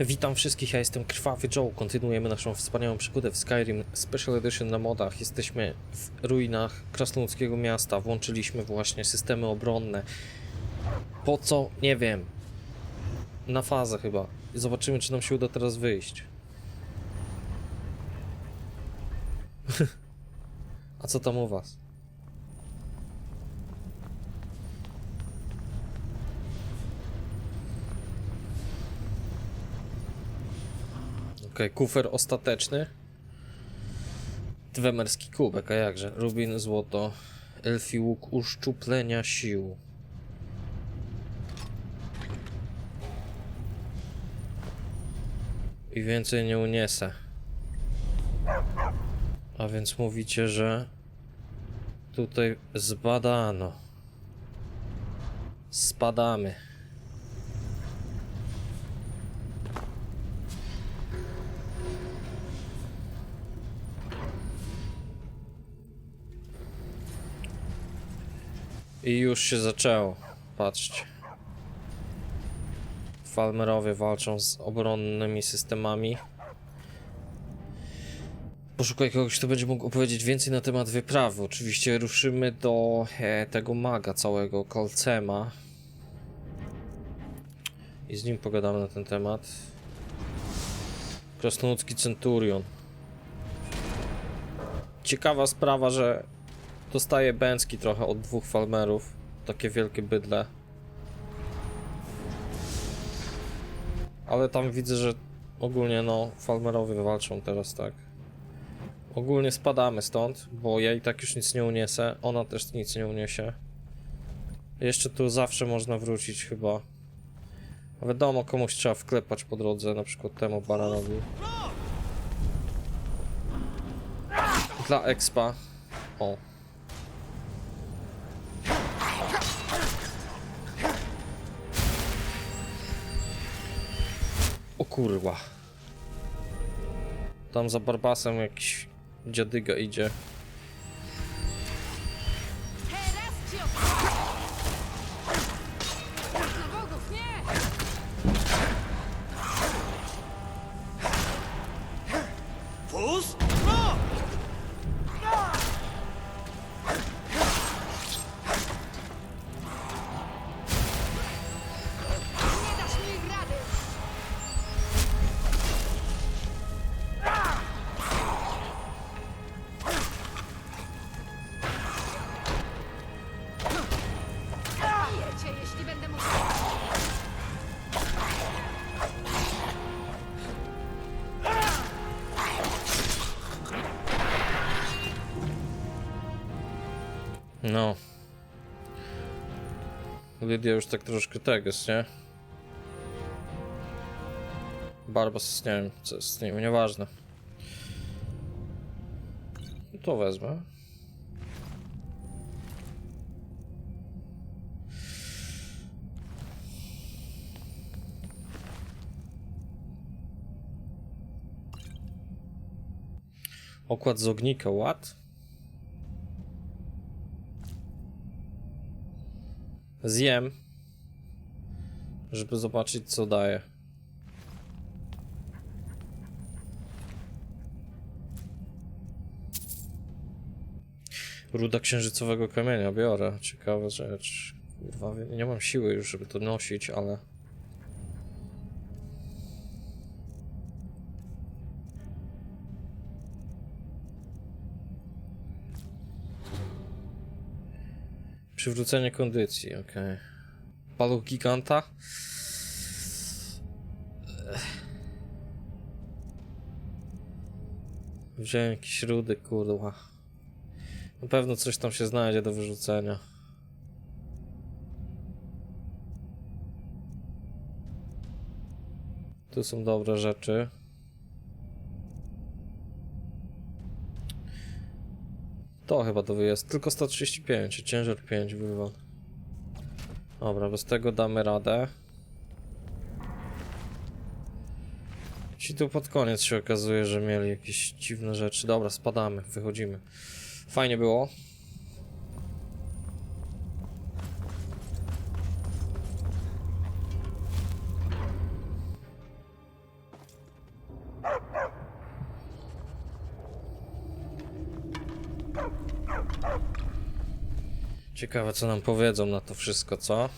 Witam wszystkich, ja jestem Krwawy Joe. Kontynuujemy naszą wspaniałą przygodę w Skyrim Special Edition na modach. Jesteśmy w ruinach krasnoludzkiego miasta. Włączyliśmy właśnie systemy obronne. Po co? Nie wiem. Na fazę chyba. Zobaczymy, czy nam się uda teraz wyjść. A co tam u was? Okej, kufer ostateczny. Dwemerski kubek, a jakże? Rubin, złoto, elfi łuk uszczuplenia sił. I więcej nie uniesę. A więc mówicie, że tutaj zbadano. Spadamy. I już się zaczęło. Patrzcie. Falmerowie walczą z obronnymi systemami. Poszukaj kogoś, kto będzie mógł opowiedzieć więcej na temat wyprawy. Oczywiście ruszymy do e, tego maga całego, Kolcema. I z nim pogadamy na ten temat. Krasnoludzki Centurion. Ciekawa sprawa, że dostaje bęcki trochę od dwóch falmerów. Takie wielkie bydle. Ale tam widzę, że ogólnie no falmerowie walczą teraz, tak. Ogólnie spadamy stąd, bo ja i tak już nic nie uniesę. Ona też nic nie uniesie. Jeszcze tu zawsze można wrócić chyba. Wiadomo, komuś trzeba wklepać po drodze, na przykład temu baranowi. Dla expa. O. kurwa. Tam za Barbasem jakiś dziadyga idzie. No. Lydia już tak troszkę teges, nie? Barbas, nie wiem, co jest z nim, nieważne. To wezmę. Okład z ognika, what? Zjem. Żeby zobaczyć co daje. Ruda księżycowego kamienia biorę. Ciekawa rzecz. Kurwa, nie mam siły już, żeby to nosić, ale... Przywrócenie kondycji, okej. Paluch giganta? Wziąłem jakieś rudy, kurwa. Na pewno coś tam się znajdzie do wyrzucenia. Tu są dobre rzeczy. To chyba to jest tylko 135, ciężar 5 wywal. Dobra, bez tego damy radę. Ci tu pod koniec się okazuje, że mieli jakieś dziwne rzeczy. Dobra, spadamy, wychodzimy. Fajnie było. Ciekawe co nam powiedzą na to wszystko, co?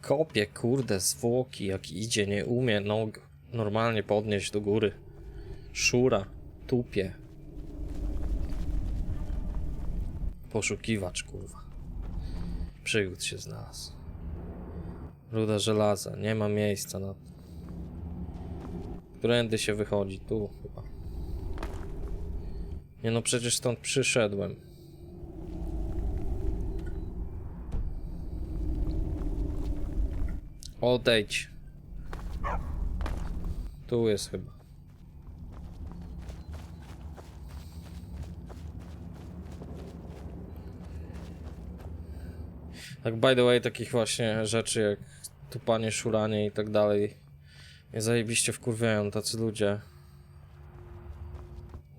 Kopie, kurde, zwłoki, jak idzie, nie umie nog normalnie podnieść do góry. Szura, tupie. Poszukiwacz, kurwa. Przygód się znalazł. Ruda żelaza, nie ma miejsca na. Którędy się wychodzi? Tu chyba. Nie no, przecież stąd przyszedłem. Odejdź. Tu jest chyba. Tak by the way, takich właśnie rzeczy jak tupanie, szuranie i tak dalej mnie zajebiście wkurwiają tacy ludzie.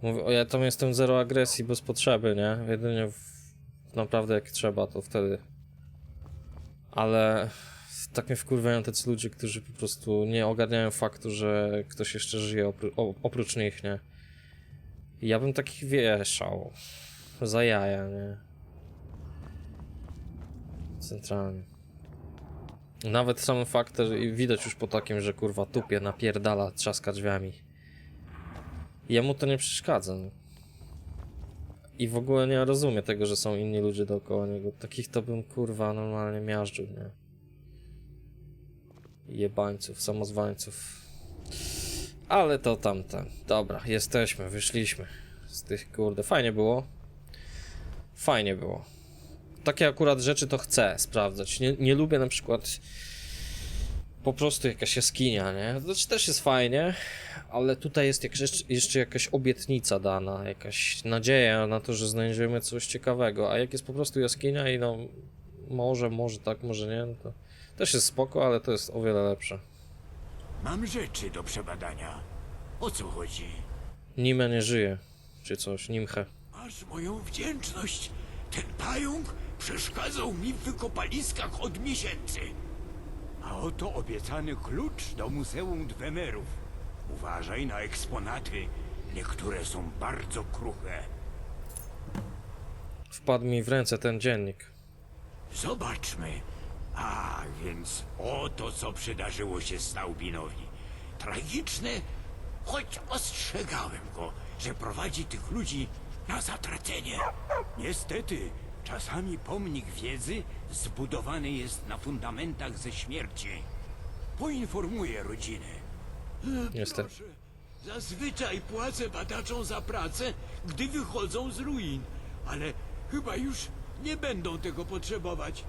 Mówię, o ja tam jestem zero agresji bez potrzeby, nie? Jedynie w, naprawdę jak trzeba, to wtedy. Ale tak mnie wkurwiają tacy ludzie, którzy po prostu nie ogarniają faktu, że ktoś jeszcze żyje oprócz nich, nie? Ja bym takich wieszał. Za jaja, nie? Centralnie. Nawet sam fakt, że widać już po takim, że kurwa tupie, napierdala, trzaska drzwiami. Jemu to nie przeszkadza. no. I w ogóle nie rozumie tego, że są inni ludzie dookoła niego. Takich to bym kurwa normalnie miażdżył, nie? Jebańców, samozwańców. Ale to tamten. Dobra, jesteśmy, wyszliśmy z tych kurde. Fajnie było. Fajnie było takie akurat rzeczy to chcę sprawdzać. Nie, nie lubię na przykład po prostu jakaś jaskinia, nie? Znaczy też jest fajnie, ale tutaj jest jak, jeszcze- jakaś obietnica dana, jakaś nadzieja na to, że znajdziemy coś ciekawego, a jak jest po prostu jaskinia i no może, może tak, może nie, no to też jest spoko, ale to jest o wiele lepsze. Mam rzeczy do przebadania. O co chodzi? Nimę nie żyje, czy coś, Nimche. Masz moją wdzięczność. Ten pająk przeszkadzał mi w wykopaliskach od miesięcy. A oto obiecany klucz do Muzeum Dwemerów. Uważaj na eksponaty. Niektóre są bardzo kruche. Wpadł mi w ręce ten dziennik. Zobaczmy. A więc oto co przydarzyło się Staubinowi. Tragiczne, choć ostrzegałem go, że prowadzi tych ludzi na zatracenie. Niestety, czasami pomnik wiedzy zbudowany jest na fundamentach ze śmierci. Poinformuję rodzinę. Niestety. Proszę, zazwyczaj płacę badaczom za pracę, gdy wychodzą z ruin, ale chyba już nie będą tego potrzebować.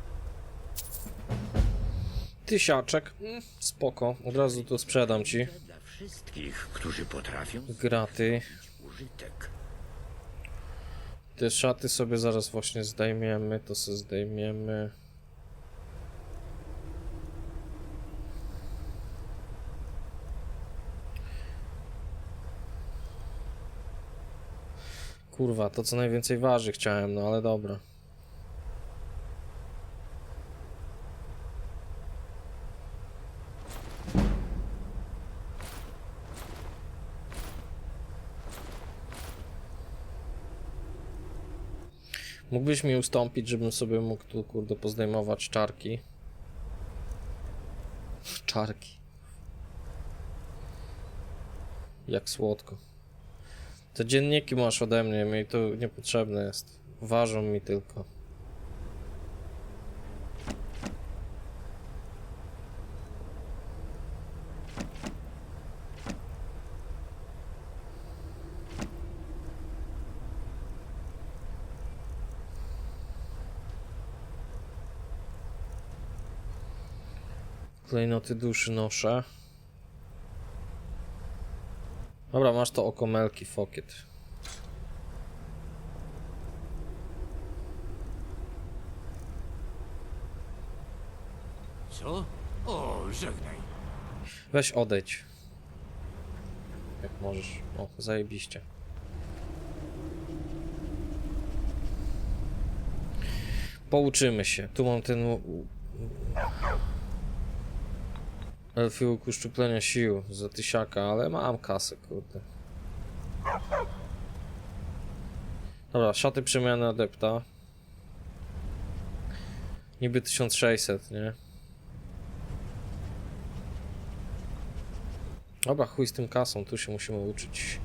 Tysiaczek, mm, spoko, od razu to sprzedam ci. Dla wszystkich, którzy potrafią Graty. użytek. Te szaty sobie zaraz właśnie zdejmiemy, to sobie zdejmiemy. Kurwa, to co najwięcej waży chciałem, no ale dobra. Mógłbyś mi ustąpić, żebym sobie mógł tu, kurde, pozdejmować czarki? Czarki. Jak słodko. Te dzienniki masz ode mnie, mi to niepotrzebne jest. Ważą mi tylko. Klejnoty duszy noszę. Dobra, masz to oko Melki, Fokiet. Co? O, żegnaj. Weź odejdź. Jak możesz. O, zajebiście. Pouczymy się. Tu mam ten... Elfiłk uszczuplenia sił za tysiaka, ale mam kasę, kurde. Dobra, szaty przemiany adepta. Niby 1600, nie? Dobra, chuj z tym kasą, tu się musimy uczyć.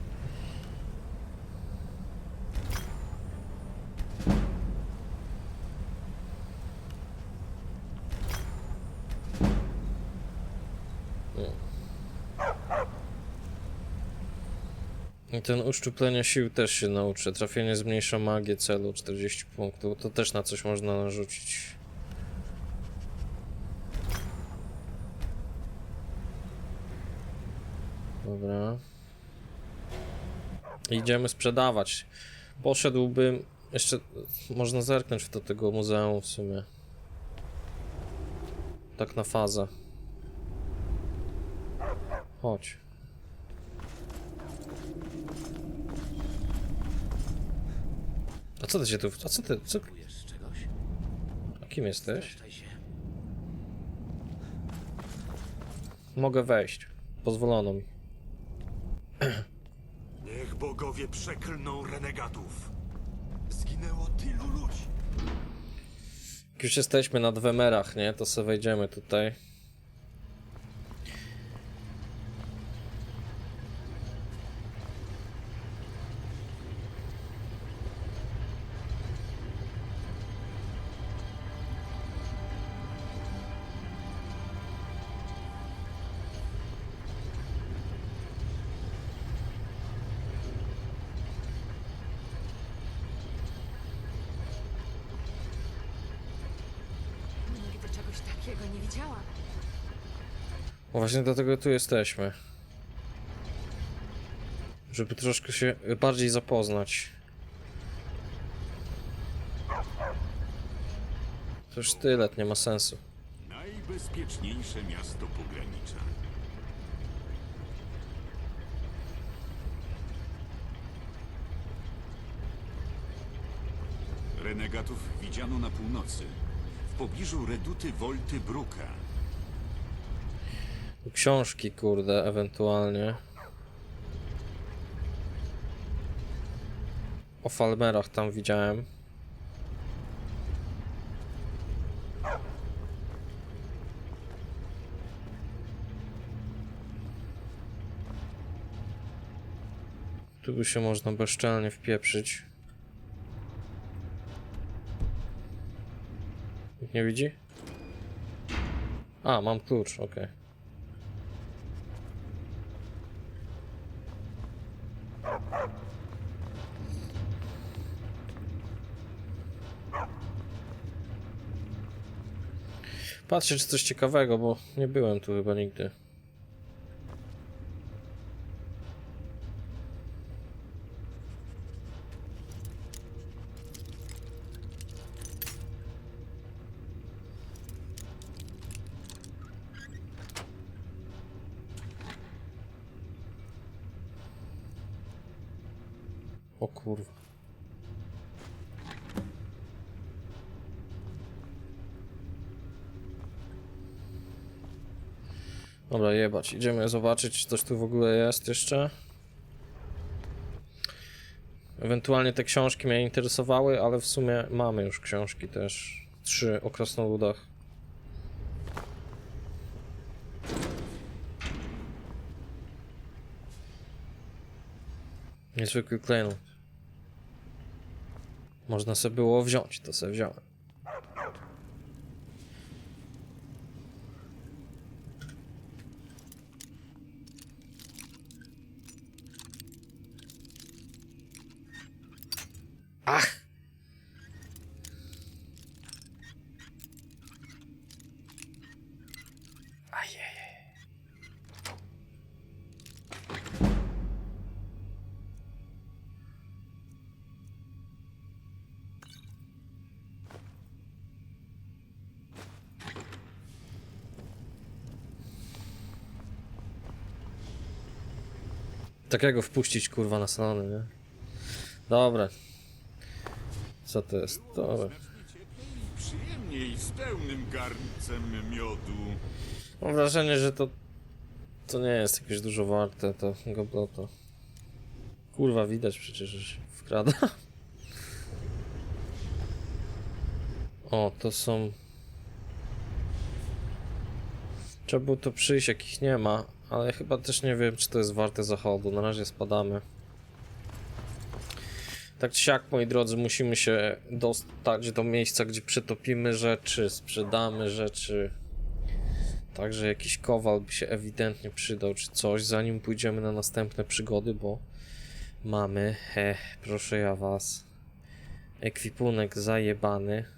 Ten uszczuplenia sił też się nauczę. Trafienie zmniejsza magię celu 40 punktów. To też na coś można narzucić. Dobra. Idziemy sprzedawać. Poszedłbym. Jeszcze można zerknąć do tego muzeum w sumie. Tak na fazę. Chodź. A co ty się tu... A co ty... Co... A kim jesteś? Mogę wejść. Pozwolono mi. Niech bogowie przeklną renegatów. Zginęło tylu ludzi. Jak już jesteśmy na Dwemerach, nie? To sobie wejdziemy tutaj. Właśnie dlatego tu jesteśmy. Żeby troszkę się bardziej zapoznać. To już tyle, nie ma sensu. Najbezpieczniejsze miasto pogranicza. Renegatów widziano na północy, w pobliżu reduty Wolty Bruka. Książki, kurde, ewentualnie. O Falmerach tam widziałem. Tu by się można bezczelnie wpieprzyć. Nie widzi? A, mam klucz, okej. Patrzę, czy coś ciekawego, bo nie byłem tu chyba nigdy. Jebać. Idziemy zobaczyć, czy coś tu w ogóle jest jeszcze. Ewentualnie te książki mnie interesowały, ale w sumie mamy już książki też. Trzy o krasnoludach. Niezwykły klejnot. Można sobie było wziąć, to sobie wziąłem. takiego wpuścić kurwa na salony, nie? Dobra. Co to jest? Dobra. Przyjemniej z pełnym garncem miodu. Mam wrażenie, że to to nie jest jakieś dużo warte, to gobloto. Kurwa, widać przecież, że się wkrada. O, to są... Trzeba było to przyjść, jakich nie ma ale chyba też nie wiem, czy to jest warte zachodu. Na razie spadamy. Tak czy siak, moi drodzy, musimy się dostać do miejsca, gdzie przetopimy rzeczy, sprzedamy rzeczy. Także jakiś kowal by się ewidentnie przydał, czy coś, zanim pójdziemy na następne przygody, bo mamy, he, proszę ja was, ekwipunek zajebany.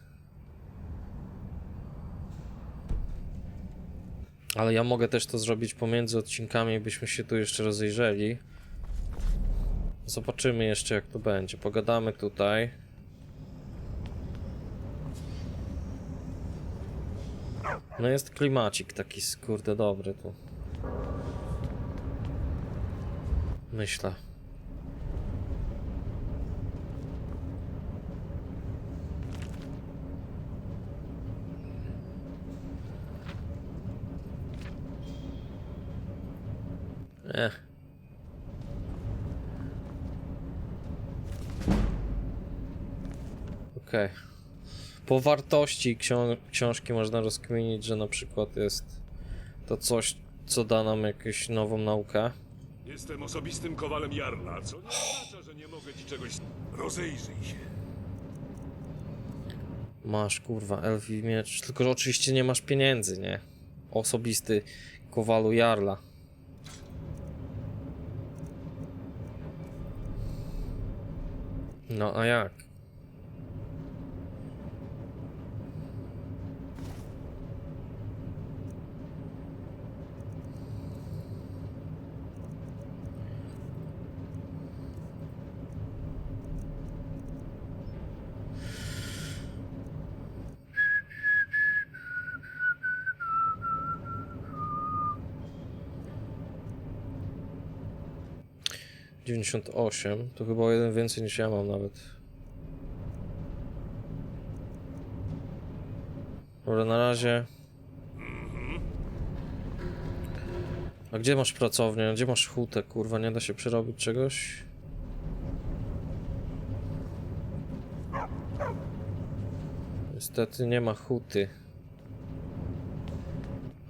Ale ja mogę też to zrobić pomiędzy odcinkami, byśmy się tu jeszcze rozejrzeli. Zobaczymy jeszcze jak to będzie. Pogadamy tutaj. No jest klimacik taki skurde dobry tu. Myślę. Eh. Okej. Po wartości ksią- książki można rozkminić, że na przykład jest to coś, co da nam jakąś nową naukę. Jestem osobistym kowalem Jarla, co nie oznacza, że nie mogę ci czegoś... Rozejrzyj się. Masz kurwa elfi miecz, tylko że oczywiście nie masz pieniędzy, nie? Osobisty kowalu Jarla. No a jak? Dziewięćdziesiąt osiem, to chyba jeden więcej niż ja mam nawet. Dobra, na razie. A gdzie masz pracownię? Gdzie masz hutę? Kurwa, nie da się przerobić czegoś? Niestety nie ma huty.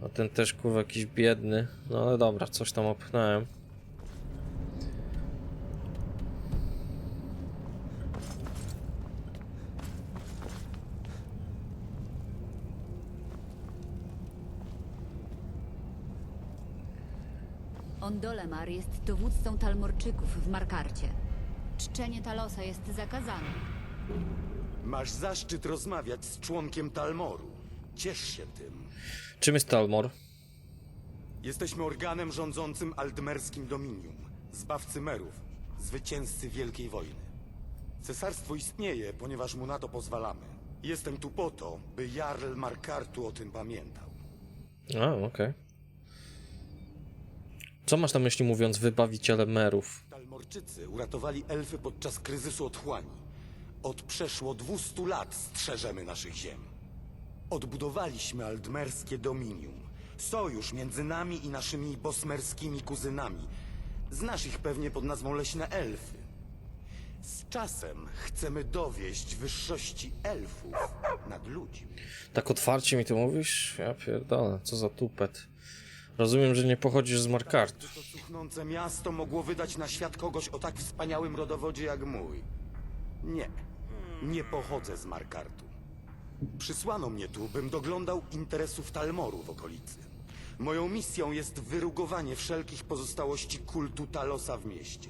A ten też kurwa jakiś biedny. No ale dobra, coś tam opchnąłem. Jest dowódcą Talmorczyków w Markarcie. Czczenie Talosa jest zakazane. Masz zaszczyt rozmawiać z członkiem Talmoru. Ciesz się tym. Czym jest Talmor? Jesteśmy organem rządzącym Aldmerskim Dominium, zbawcy merów, zwycięzcy Wielkiej Wojny. Cesarstwo istnieje, ponieważ mu na to pozwalamy. Jestem tu po to, by Jarl Markartu o tym pamiętał. A, okej. Co masz na myśli mówiąc wybawiciele merów? Talmorczycy uratowali elfy podczas kryzysu otchłani. Od przeszło 200 lat strzeżemy naszych ziem. Odbudowaliśmy Aldmerskie Dominium. Sojusz między nami i naszymi bosmerskimi kuzynami. Znasz ich pewnie pod nazwą Leśne Elfy. Z czasem chcemy dowieść wyższości elfów nad ludźmi. Tak otwarcie mi to mówisz? Ja pierdolę, co za tupet. Rozumiem, że nie pochodzisz z Markartu. To cuchnące miasto mogło wydać na świat kogoś o tak wspaniałym rodowodzie jak mój. Nie, nie pochodzę z Markartu. Przysłano mnie tu, bym doglądał interesów Talmoru w okolicy. Moją misją jest wyrugowanie wszelkich pozostałości kultu Talosa w mieście.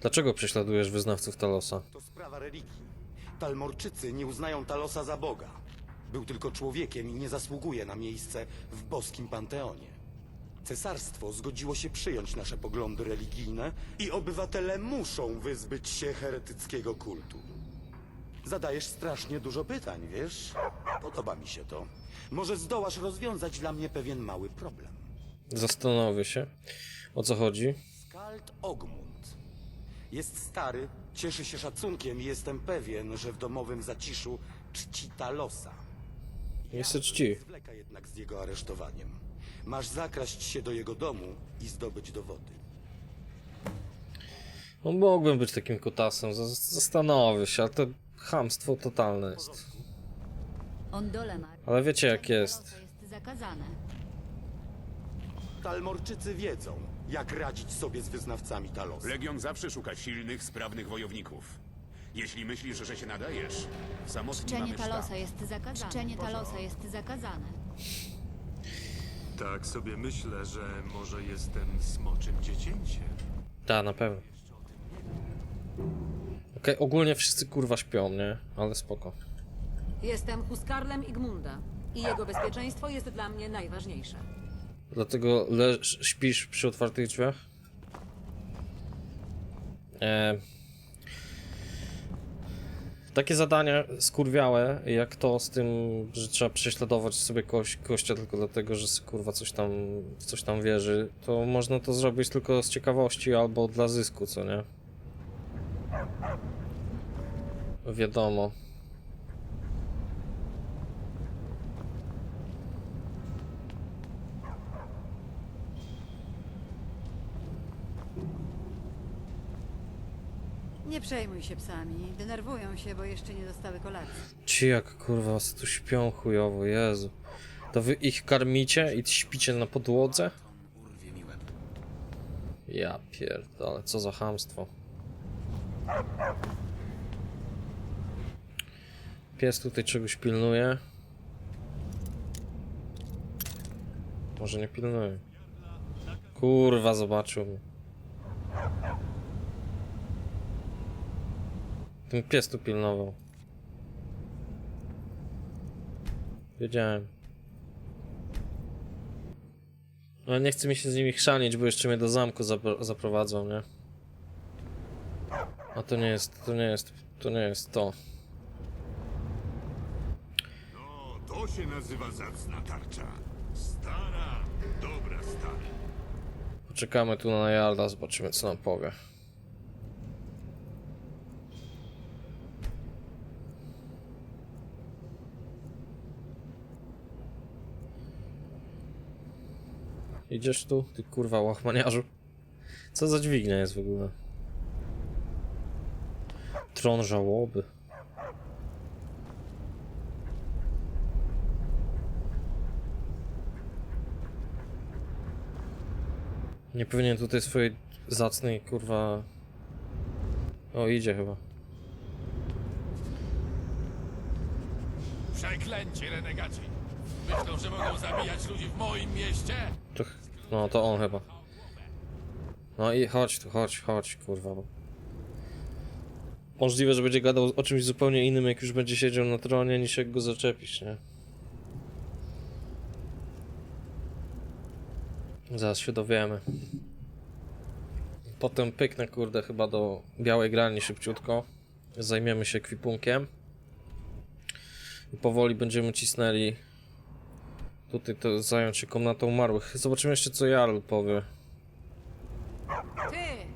Dlaczego prześladujesz wyznawców Talosa? To sprawa religii. Talmorczycy nie uznają Talosa za Boga. Był tylko człowiekiem i nie zasługuje na miejsce w boskim panteonie. Cesarstwo zgodziło się przyjąć nasze poglądy religijne i obywatele muszą wyzbyć się heretyckiego kultu. Zadajesz strasznie dużo pytań, wiesz? Podoba mi się to. Może zdołasz rozwiązać dla mnie pewien mały problem. Zastanowię się. O co chodzi? Skald Ogmund. Jest stary, cieszy się szacunkiem i jestem pewien, że w domowym zaciszu czci Talosa. Jest czci. Zwleka jednak z jego aresztowaniem. Masz zakraść się do jego domu i zdobyć dowody. No mógłbym być takim kutasem, zas- zastanowię się, ale to Chamstwo totalne jest. Ale wiecie jak jest. Talosa jest zakazane. Talmorczycy wiedzą, jak radzić sobie z wyznawcami Talosa. Legion zawsze szuka silnych, sprawnych wojowników. Jeśli myślisz, że się nadajesz, w samotni Czczenie mamy sztab. Talosa jest zakazane. Czczenie Talosa jest zakazane. Tak sobie myślę, że może jestem smoczym dziecięciem. Tak, na pewno. Okej, ogólnie wszyscy kurwa śpią, nie? Ale spoko. Jestem Huskarlem Igmunda i jego bezpieczeństwo jest dla mnie najważniejsze. Dlatego leż, śpisz przy otwartych drzwiach? E... Takie zadania skurwiałe, jak to z tym, że trzeba prześladować sobie kość, kościa tylko dlatego, że kurwa coś tam, coś tam wierzy, to można to zrobić tylko z ciekawości albo dla zysku, co nie? Wiadomo. Nie przejmuj się psami. Denerwują się, bo jeszcze nie dostały kolacji. Ci jak kurwa tu śpią chujowo, Jezu. To wy ich karmicie i śpicie na podłodze? Ja pierdolę, co za chamstwo. Pies tutaj czegoś pilnuje. Może nie pilnuje. Kurwa, zobaczył mnie. Ten pies tu pilnował. Wiedziałem. Ale nie chce mi się z nimi chrzanić, bo jeszcze mnie do zamku zapro zaprowadzą, nie? A to nie jest, to nie jest, to nie jest to. No, to się nazywa zacna tarcza. Stara, dobra stary. Poczekamy tu na Jarda, zobaczymy co nam powie. Idziesz tu, ty kurwa łachmaniarzu? Co za dźwignia jest w ogóle? Tron żałoby. Nie powinien tutaj swojej zacnej kurwa. O, idzie chyba. Przeklęci renegaci! Myślą, że mogą zabijać ludzi w moim mieście? No to on chyba. No i chodź tu, chodź, chodź, kurwa. Możliwe, że będzie gadał o czymś zupełnie innym, jak już będzie siedział na tronie, niż jak go zaczepisz, nie? Zaraz się dowiemy. Potem pyknę, kurde, chyba do białej grani szybciutko. Zajmiemy się kwipunkiem. I powoli będziemy cisnęli tutaj to zająć się komnatą umarłych. Zobaczymy jeszcze co Jarl powie. Ty!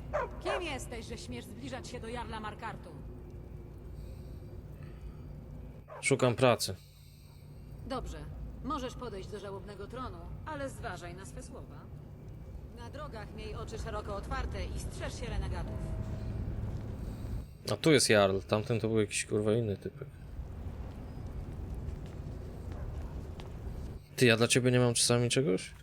Kim jesteś, że śmiesz zbliżać się do Jarla Markartu? Szukam pracy. Dobrze, możesz podejść do żałobnego tronu, ale zważaj na swe słowa. Na drogach miej oczy szeroko otwarte i strzeż się renegatów. A tu jest Jarl, tamten to był jakiś kurwa inny typek. Ty, ja dla ciebie nie mam czasami czegoś?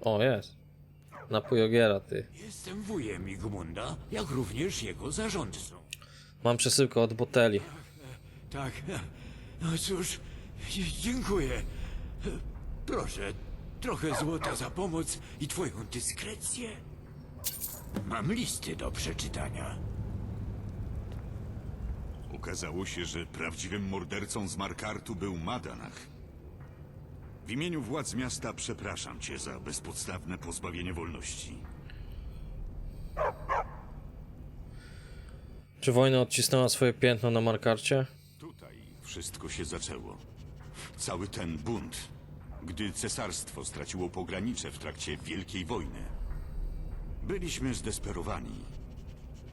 O, jest. Napój ogiera, ty. Jestem wujem Igmunda, jak również jego zarządcą. Mam przesyłkę od Boteli. Tak, no cóż, dziękuję. Proszę, trochę złota za pomoc i twoją dyskrecję. Mam listy do przeczytania. Okazało się, że prawdziwym mordercą z Markartu był Madanach. W imieniu władz miasta przepraszam cię za bezpodstawne pozbawienie wolności. Czy wojna odcisnęła swoje piętno na markarcie? Tutaj wszystko się zaczęło. Cały ten bunt, gdy cesarstwo straciło pogranicze w trakcie Wielkiej Wojny. Byliśmy zdesperowani.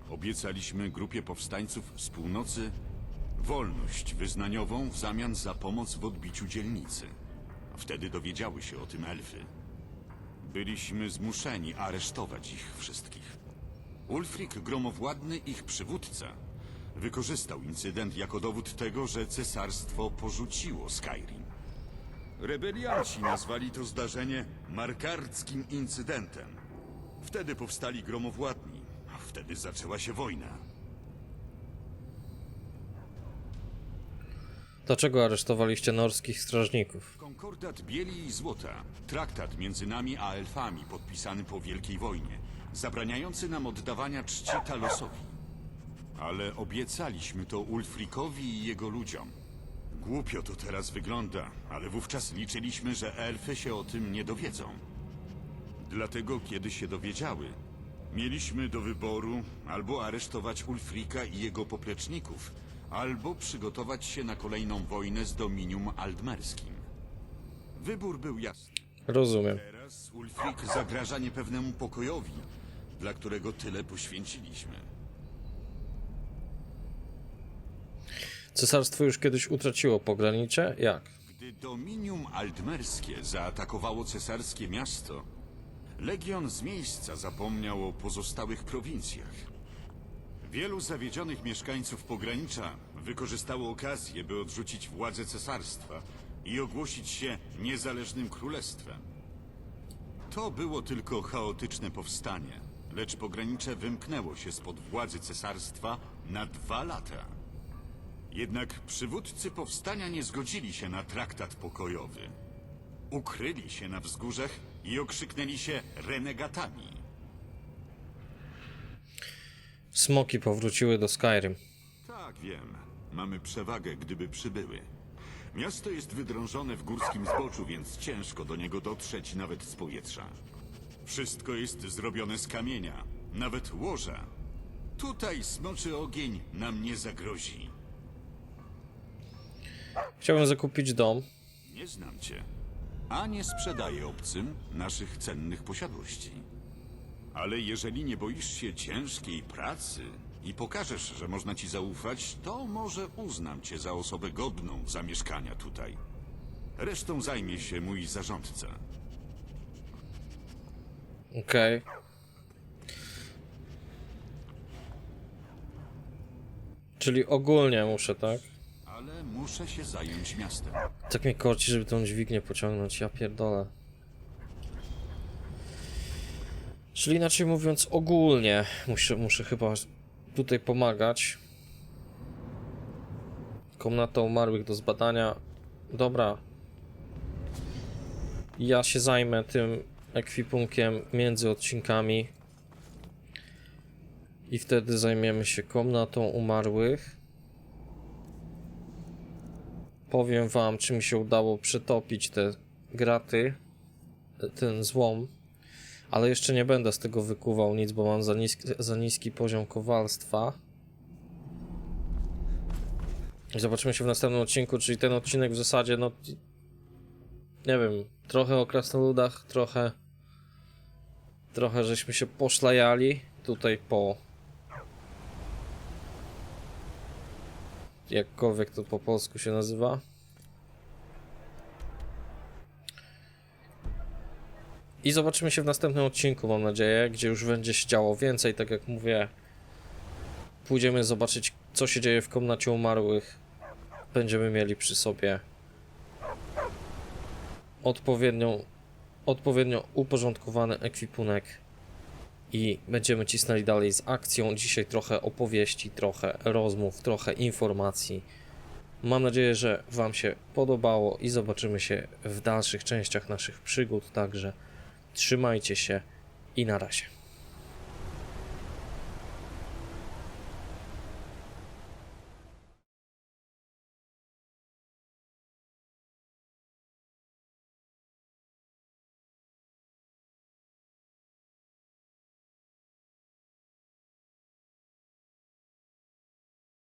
Obiecaliśmy grupie powstańców z północy wolność wyznaniową w zamian za pomoc w odbiciu dzielnicy. Wtedy dowiedziały się o tym elfy. Byliśmy zmuszeni aresztować ich wszystkich. Ulfric Gromowładny, ich przywódca, wykorzystał incydent jako dowód tego, że cesarstwo porzuciło Skyrim. Rebelianci nazwali to zdarzenie markarckim incydentem. Wtedy powstali gromowładni, a wtedy zaczęła się wojna. Dlaczego aresztowaliście norskich strażników? Konkordat Bieli i Złota, traktat między nami a elfami podpisany po Wielkiej Wojnie, zabraniający nam oddawania czci Talosowi. Ale obiecaliśmy to Ulfrikowi i jego ludziom. Głupio to teraz wygląda, ale wówczas liczyliśmy, że elfy się o tym nie dowiedzą. Dlatego, kiedy się dowiedziały, mieliśmy do wyboru albo aresztować Ulfrika i jego popleczników, albo przygotować się na kolejną wojnę z Dominium Aldmerskim. Wybór był jasny. Rozumiem. Teraz Ulfric zagraża niepewnemu pokojowi, dla którego tyle poświęciliśmy. Cesarstwo już kiedyś utraciło pogranicze? Jak? Gdy Dominium Aldmerskie zaatakowało cesarskie miasto, Legion z miejsca zapomniał o pozostałych prowincjach. Wielu zawiedzionych mieszkańców pogranicza wykorzystało okazję, by odrzucić władzę cesarstwa i ogłosić się niezależnym królestwem. To było tylko chaotyczne powstanie, lecz pogranicze wymknęło się spod władzy cesarstwa na dwa lata. Jednak przywódcy powstania nie zgodzili się na traktat pokojowy. Ukryli się na wzgórzach i okrzyknęli się renegatami. Smoki powróciły do Skyrim. Tak, wiem. Mamy przewagę, gdyby przybyły. Miasto jest wydrążone w górskim zboczu, więc ciężko do niego dotrzeć nawet z powietrza. Wszystko jest zrobione z kamienia, nawet łoża. Tutaj smoczy ogień nam nie zagrozi. Chciałbym zakupić dom. Nie znam cię, a nie sprzedaję obcym naszych cennych posiadłości. Ale jeżeli nie boisz się ciężkiej pracy i pokażesz, że można ci zaufać, to może uznam cię za osobę godną zamieszkania tutaj. Resztą zajmie się mój zarządca. Okej. Czyli ogólnie muszę, tak? Ale muszę się zająć miastem. Tak mnie korci, żeby tą dźwignię pociągnąć, ja pierdolę. Czyli inaczej mówiąc, ogólnie muszę, muszę chyba tutaj pomagać. Komnata umarłych do zbadania. Dobra. Ja się zajmę tym ekwipunkiem między odcinkami. I wtedy zajmiemy się komnatą umarłych. Powiem wam, czy mi się udało przetopić te graty, ten złom, ale jeszcze nie będę z tego wykuwał nic, bo mam za niski, za niski poziom kowalstwa. Zobaczymy się w następnym odcinku, czyli ten odcinek w zasadzie, no nie wiem, trochę o krasnoludach, trochę trochę żeśmy się poszlajali tutaj po jakkolwiek to po polsku się nazywa. I zobaczymy się w następnym odcinku, mam nadzieję, gdzie już będzie się działo więcej, tak jak mówię. Pójdziemy zobaczyć, co się dzieje w komnacie umarłych. Będziemy mieli przy sobie odpowiednią, odpowiednio uporządkowany ekwipunek i będziemy cisnęli dalej z akcją. Dzisiaj trochę opowieści, trochę rozmów, trochę informacji. Mam nadzieję, że Wam się podobało i zobaczymy się w dalszych częściach naszych przygód. Także trzymajcie się i na razie.